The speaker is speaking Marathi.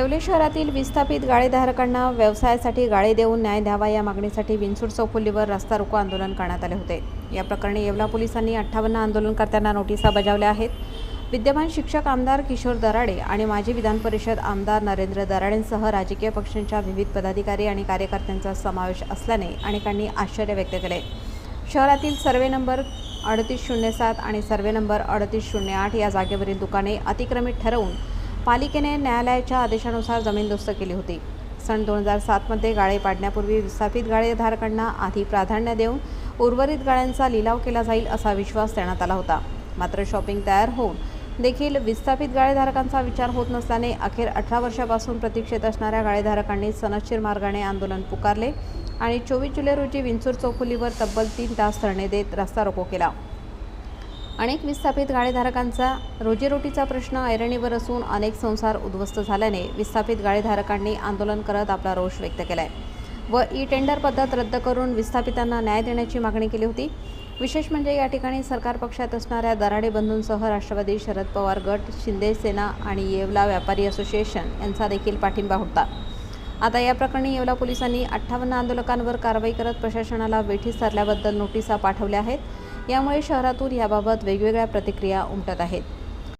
येवले शहरातील विस्थापित गाळेधारकांना व्यवसायासाठी गाळे देऊन न्याय द्यावा या मागणीसाठी विंचूर चौफुलीवर रस्ता रोको आंदोलन करण्यात आले होते. या प्रकरणी येवला पोलिसांनी अठ्ठावन्न आंदोलनकर्त्यांना नोटिसा बजावल्या आहेत. विद्यमान शिक्षक आमदार किशोर दराडे आणि माजी विधान परिषद आमदार नरेंद्र दराडेंसह राजकीय पक्षांच्या विविध पदाधिकारी आणि कार्यकर्त्यांचा समावेश असल्याने अनेकांनी आश्चर्य व्यक्त केले. शहरातील सर्वे नंबर अडतीस शून्य सात आणि सर्वे नंबर अडतीस शून्य आठ या जागेवरील दुकाने अतिक्रमित ठरवून पालिकेने न्यायालयाच्या आदेशानुसार जमीनदोस्त केली होती. सन दोन हजार सातमध्ये गाळे पाडण्यापूर्वी विस्थापित गाळेधारकांना आधी प्राधान्य देऊन उर्वरित गाळ्यांचा लिलाव केला जाईल असा विश्वास देण्यात आला होता. मात्र शॉपिंग तयार होऊन देखील विस्थापित गाळेधारकांचा विचार होत नसल्याने अखेर अठरा वर्षापासून प्रतीक्षेत असणाऱ्या गाळेधारकांनी सनश्चिर मार्गाने आंदोलन पुकारले आणि चोवीस जुलै रोजी विंचूर चौफुलीवर तब्बल तीन तास धरणे देत रस्ता रोको केला. अनेक विस्थापित गाळेधारकांचा रोजीरोटीचा प्रश्न ऐरणीवर असून अनेक संसार उद्ध्वस्त झाल्याने विस्थापित गाळेधारकांनी आंदोलन करत आपला रोष व्यक्त केला आहे व ई टेंडर पद्धत रद्द करून विस्थापितांना न्याय देण्याची मागणी केली होती. विशेष म्हणजे या ठिकाणी सरकार पक्षात असणाऱ्या दराडे बंधूंसह राष्ट्रवादी शरद पवार गट शिंदे सेना आणि येवला व्यापारी असोसिएशन यांचा देखील पाठिंबा होता. आता या प्रकरणी येवला पोलिसांनी अठ्ठावन्न आंदोलकांवर कारवाई करत प्रशासनाला वेठीस सरल्याबद्दल नोटिसा पाठवल्या आहेत. यामुळे शहरातून याबाबत वेगवेगळ्या प्रतिक्रिया उमटत आहेत.